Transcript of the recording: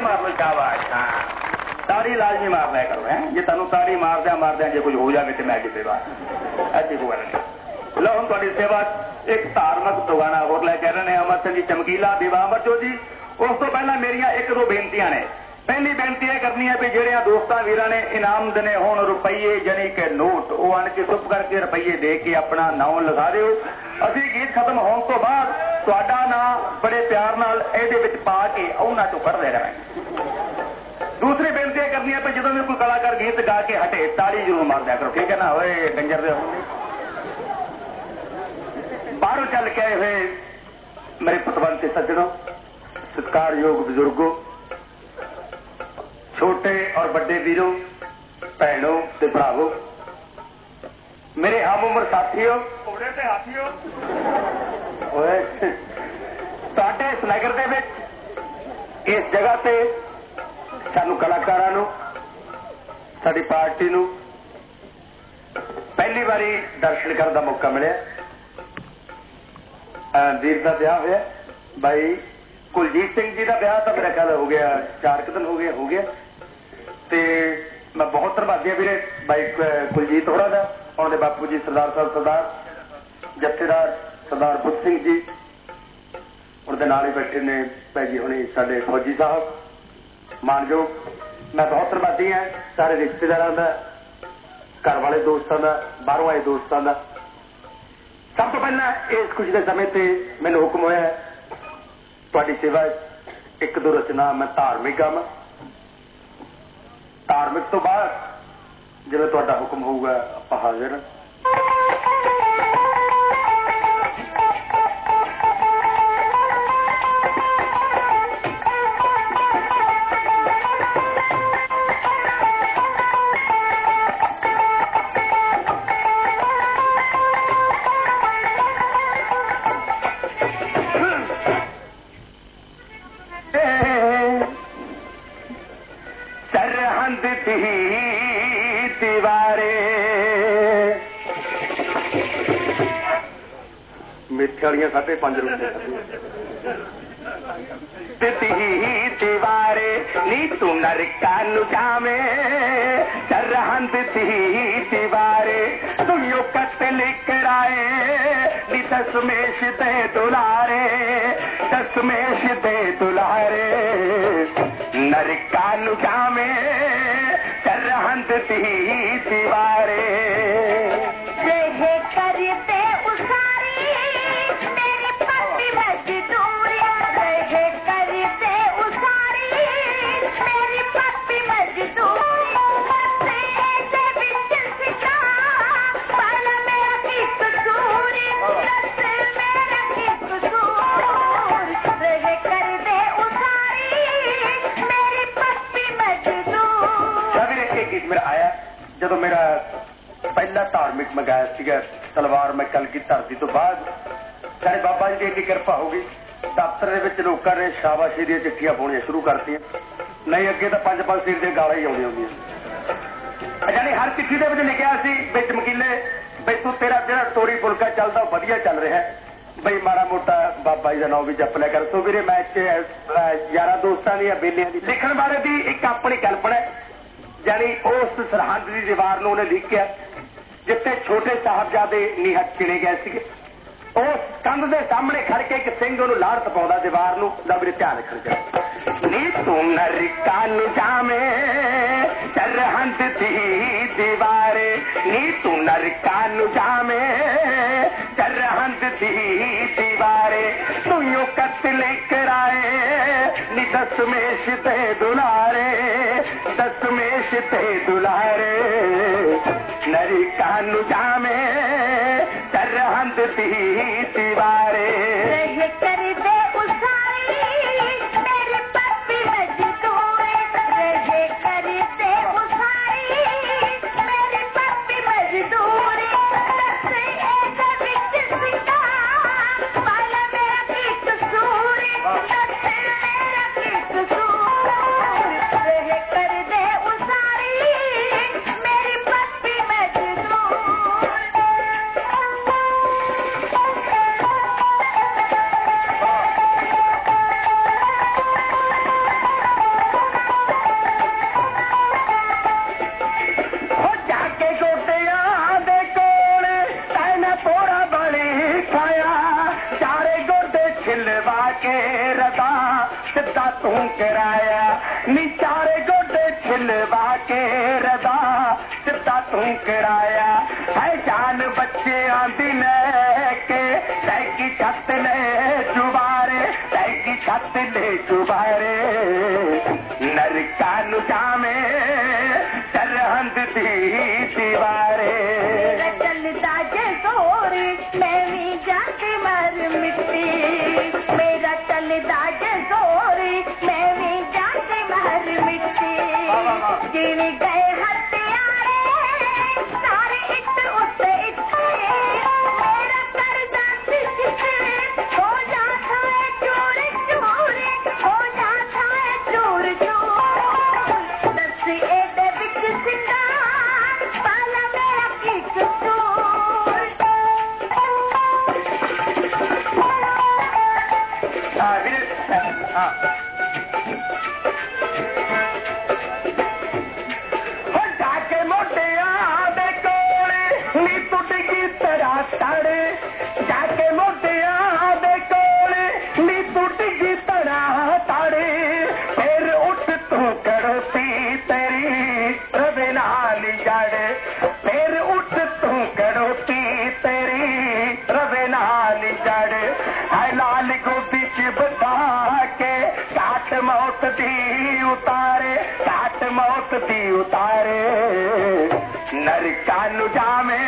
ਮਾਰ ਲਓ ਸ਼ਾਬਾਸ਼ ਹਾਂ। ਤਾੜੀ ਲਾਜ਼ਮੀ ਮਾਰ ਲਿਆ ਕਰੋ ਹੈ ਜੇ ਤੁਹਾਨੂੰ ਤਾੜੀ ਮਾਰਦਿਆਂ ਮਾਰਦਿਆਂ ਜੇ ਕੁਝ ਹੋ ਜਾਵੇ ਤੇ ਮੈਂ ਕਿਤੇ ਬਾਤ ਐਸੀ ਕੋਈ ਗੱਲ ਨਹੀਂ। ਲਓ, ਹੁਣ ਤੁਹਾਡੀ ਸੇਵਾ ਇੱਕ ਧਾਰਮਿਕ ਦੁਗਾਣਾ ਹੋਰ ਲੈ ਕੇ ਰਹੇ ਨੇ ਅਮਰ ਸਿੰਘ ਜੀ, ਚਮਕੀਲਾ ਦੀਵਾ। ਅਮਰਜੋਤ ਜੀ, ਉਸ ਤੋਂ ਪਹਿਲਾਂ ਮੇਰੀਆਂ ਇੱਕ ਦੋ ਬੇਨਤੀਆਂ ਨੇ। ਪਹਿਲੀ ਬੇਨਤੀ ਇਹ ਕਰਨੀ ਹੈ ਵੀ ਜਿਹੜਿਆਂ ਦੋਸਤਾਂ ਵੀਰਾਂ ਨੇ ਇਨਾਮ ਦਨੇ ਹੋਣ ਰੁਪਈਏ ਜਾਨੀ ਕਿ ਨੋਟ, ਉਹ ਆਣ ਕੇ ਚੁੱਪ ਕਰਕੇ ਰੁਪਈਏ ਦੇ ਕੇ ਆਪਣਾ ਨਾਮ ਲਗਾ ਦਿਓ। ਅਸੀਂ ਗੀਤ ਖਤਮ ਹੋਣ ਤੋਂ ਬਾਅਦ ਤੁਹਾਡਾ ਨਾਮ ਬੜੇ ਪਿਆਰ ਨਾਲ ਇਹਦੇ ਵਿੱਚ ਪਾ ਕੇ ਉਹਨਾਂ ਚੋਂ ਕੱਢਦੇ ਰਹਾਂਗੇ ਦੂਸਰੀ ਬੇਨਤੀ ਇਹ ਕਰਨੀ ਹੈ ਕਿ ਜਦੋਂ ਵੀ ਕੋਈ ਕਲਾਕਾਰ ਗੀਤ ਗਾ ਕੇ ਹਟੇ ਤਾੜੀ ਜ਼ਰੂਰ ਮਾਰ ਦਿਆ ਕਰੋ। ਠੀਕ ਹੈ ਨਾ? ਓਏ ਡੰਜਰ ਦੇ ਬਾਹਰੋਂ ਚੱਲ ਕੇ ਆਏ ਹੋਏ ਮੇਰੇ ਪਤਵੰਤ ਤੇ ਸੱਜਣੋ ਸਤਿਕਾਰਯੋਗ ਬਜ਼ੁਰਗੋ ਛੋਟੇ ਔਰ ਵੱਡੇ ਵੀਰੋ ਭੈਣੋ ਤੇ ਭਰਾਵੋ ਮੇਰੇ ਹਮ ਉਮਰ ਸਾਥੀਓ ਘੋੜੇ ਤੇ ਹਾਥੀਓ। ਓਏ। ਸਾਡੇ ਇਸ ਨਗਰ ਦੇ ਵਿੱਚ, ਇਸ ਜਗ੍ਹਾ ਤੇ ਸਾਨੂੰ ਕਲਾਕਾਰਾਂ ਨੂੰ, ਸਾਡੀ ਪਾਰਟੀ ਨੂੰ ਪਹਿਲੀ ਵਾਰੀ ਦਰਸ਼ਨ ਕਰਨ ਦਾ ਮੌਕਾ ਮਿਲਿਆ। ਅਹ ਵੀਰ ਦਾ ਵਿਆਹ ਹੋਇਆ। ਬਾਈ ਕੁਲਜੀਤ ਸਿੰਘ ਜੀ ਦਾ ਵਿਆਹ ਤਾਂ ਮੇਰਾ ਖਿਆਲ ਹੋ ਗਿਆ, ਚਾਰ ਕੁ ਦਿਨ ਹੋ ਗਏ, ਹੋ ਗਿਆ। ਤੇ ਮੈਂ ਬਹੁਤ ਧੰਨਵਾਦੀ ਹਾਂ ਵੀਰੇ, ਬਾਈ ਕੁਲਜੀਤ ਹੋਰਾਂ ਦਾ ਉਹਨਾਂ ਦੇ ਬਾਪੂ ਜੀ ਸਰਦਾਰ ਸਾਹਿਬ, ਸਰਦਾਰ ਜੱਥੇਦਾਰ ਸਰਦਾਰ ਬੁੱਧ ਸਿੰਘ ਜੀ, ਉਹਦੇ ਨਾਲ ਹੀ ਬੈਠੇ ਨੇ ਭਾਈ ਜੀ ਹੁਣੀ ਸਾਡੇ ਫੌਜੀ ਸਾਹਿਬ। ਮਾਨਯੋਗ, ਮੈਂ ਬਹੁਤ ਧੰਨਵਾਦੀ ਹਾਂ, ਸਾਰੇ ਰਿਸ਼ਤੇਦਾਰਾਂ ਦਾ ਘਰ ਵਾਲੇ ਦੋਸਤਾਂ ਦਾ, ਬਾਹਰੋਂ ਆਏ ਦੋਸਤਾਂ ਦਾ। ਸਭ ਤੋਂ ਪਹਿਲਾਂ ਇਸ ਖੁਸ਼ੀ ਦੇ ਸਮੇਂ ਤੇ ਮੈਨੂੰ ਹੁਕਮ ਹੋਇਆ ਤੁਹਾਡੀ ਸੇਵਾ ਇੱਕ ਦੋ ਰਚਨਾ ਮੈਂ ਧਾਰਮਿਕ ਗਾਵਾਂ। ਧਾਰਮਿਕ ਤੋਂ ਬਾਅਦ ਜਿਵੇਂ ਤੁਹਾਡਾ ਹੁਕਮ ਹੋਊਗਾ, ਆਪਾਂ ਹਾਜ਼ਰ ਹਾਂ। ਮਿੱਠੇ ਵਾਲੀਆਂ ਸਾਢੇ ਪੰਜ ਰੁਪਏ ਦਿੱਤੀ ਦੀਵਾਰੇ ਨੀ ਤੂੰ ਨਰਕਾਂ ਨੂੰ ਜਾਵੇਂ ਸਰਹੰਦ ਦੀ ਦੀਵਾਰੇ ਤੂੰ ਯੋ ਕਤਲ ਕਰਾਏ ਨੀ ਦਸਮੇਸ਼ ਤੇ ਦੁਲਾਰੇ ਦਸਮੇਸ਼ ਤੇ ਦੁਲਾਰੇ ਨਰਕਾਂ ਨੂੰ ਜਾਵੇਂ ਸਰਹੰਦ ਦੀ ਦੀਵਾਰੇ ਜਦੋਂ ਮੇਰਾ ਪਹਿਲਾ ਧਾਰਮਿਕ ਮੰਗਾਇਆ ਸੀਗਾ ਤਲਵਾਰ ਮੈਂ ਕਲਗੀ ਧਰਤੀ ਤੋਂ ਬਾਅਦ ਸਾਡੇ ਬਾਬਾ ਜੀ ਦੀ ਇੰਨੀ ਕਿਰਪਾ ਹੋ ਗਈ। ਦਫ਼ਤਰ ਦੇ ਵਿੱਚ ਲੋਕਾਂ ਨੇ ਸ਼ਾਬਾਸ਼ੀ ਦੀਆਂ ਚਿੱਠੀਆਂ ਪਾਉਣੀਆਂ ਸ਼ੁਰੂ ਕਰਤੀਆਂ। ਨਹੀਂ, ਅੱਗੇ ਤਾਂ ਪੰਜ ਪੰਜ ਸਿਰ ਦੀਆਂ ਗਾਲਾਂ ਹੀ ਆਉਂਦੀਆਂ ਹੁੰਦੀਆਂ। ਜਾਨੀ ਹਰ ਚਿੱਠੀ ਦੇ ਵਿੱਚ ਲਿਖਿਆ ਸੀ, ਵਿੱਚ ਮਕੀਲੇ, ਬਈ ਤੂੰ ਤੇਰਾ ਜਿਹੜਾ ਤੋਰੀ ਫੁਲਕਾ ਚੱਲਦਾ ਉਹ ਵਧੀਆ ਚੱਲ ਰਿਹਾ ਬਈ ਮਾੜਾ ਮੋਟਾ ਬਾਬਾ ਜੀ ਦਾ ਨਾਮ ਵੀ ਜਪ ਲਿਆ ਕਰ। ਸੋ ਵੀਰੇ, ਮੈਂ ਇੱਥੇ ਯਾਰਾਂ ਦੋਸਤਾਂ ਦੀਆਂ ਬੇਲੀਆਂ ਦੀ ਲਿਖਣ ਬਾਰੇ ਦੀ ਇੱਕ ਆਪਣੀ ਕਲਪਨਾ ਹੈ। ਜਾਨੀ ਉਸ ਸਰਹੰਦ ਦੀ ਦੀਵਾਰ ਨੂੰ ਉਹਨੇ ਲਿਖਿਆ ਜਿੱਥੇ ਛੋਟੇ ਸਾਹਿਬਜ਼ਾਦੇ ਨਿਹੱਥ ਚਿਣੇ ਗਏ ਸੀਗੇ। ਉਸ ਕੰਧ ਦੇ ਸਾਹਮਣੇ ਖੜ ਕੇ ਇੱਕ ਸਿੰਘ ਉਹਨੂੰ ਲਾੜ ਤਪਾਉਂਦਾ ਦੀਵਾਰ ਨੂੰ ਦਾ ਮੇਰੇ ਧਿਆਨ ਰੱਖਣ ਜਾ ਨੀ ਤੂੰ ਨਰਕਾਂ ਨੂੰ ਜਾਵੇਂ, ਸਰਹੰਦ ਦੀ ਦੀਵਾਰੇ, ਨੀ ਤੂੰ ਨਰਕਾਂ ਨੂੰ ਜਾਵੇਂ रहंदी दीवारे कराए दस में शुलारे दस में शि दुलारे नरी कानू जामे कर हंध कर दे ਕੇ ਰਦਾ ਸਿੱਧਾ ਤੂੰ ਕਰਾਇਆ ਨੀ ਚਾਰੇ ਗੋਡੇ ਛਿਲਵਾ ਕੇ ਰਦਾ ਸਿੱਧਾ ਤੂੰ ਕਰਾਇਆ ਹੈ ਜਾਨ ਬੱਚਿਆਂ ਦੀ ਲੈ ਕੇ ਲੈ ਕੀ ਛੱਤ ਲੈ ਚੁਬਾਰੇ ਲੈ ਕੀ ਛੱਤ ਲੈ ਚੁਬਾਰੇ ਨਰਕਾਂ ਨੂੰ ਜਾਵੇਂ ਸਰਹੰਦ ਦੀ ਦੀਵਾਰੇ ਮੇਰਾ ਚੱਲਦਾ ਜੇ ਜ਼ੋਰੀ ਮੈਂ ਵੀ ਜਾਂਦੀ ਮਰ ਜਿਵੇਂ ਗਏ ਹੱਥਿਆਰੇ, ਸਾਰੇ ਇੱਟ ਉੱਤੇ ਇੱਟੇ ਮੇਰਾ ਕਰਦਾ ਸਿੱਖੇ, ਹੋ ਜਾਂਦਾ ਹੈ ਚੋਰ ਚੋਰ, ਹੋ ਜਾਂਦਾ ਹੈ ਚੋਰ ਚੋਰ। ਦੱਸ ਇਹਦੇ ਵਿੱਚ ਸਿੰਦਾ ਪਾਲਾ ਮੇਰਾ ਕੀ ਕਸੂਰ ਹਾਂ, ਵੀਰੇ, ਹਾਂ। नाल जड़ है लाल गोभी बता के काट मौत दी उतारे काट मौत दी उतारे। नरकानु जामे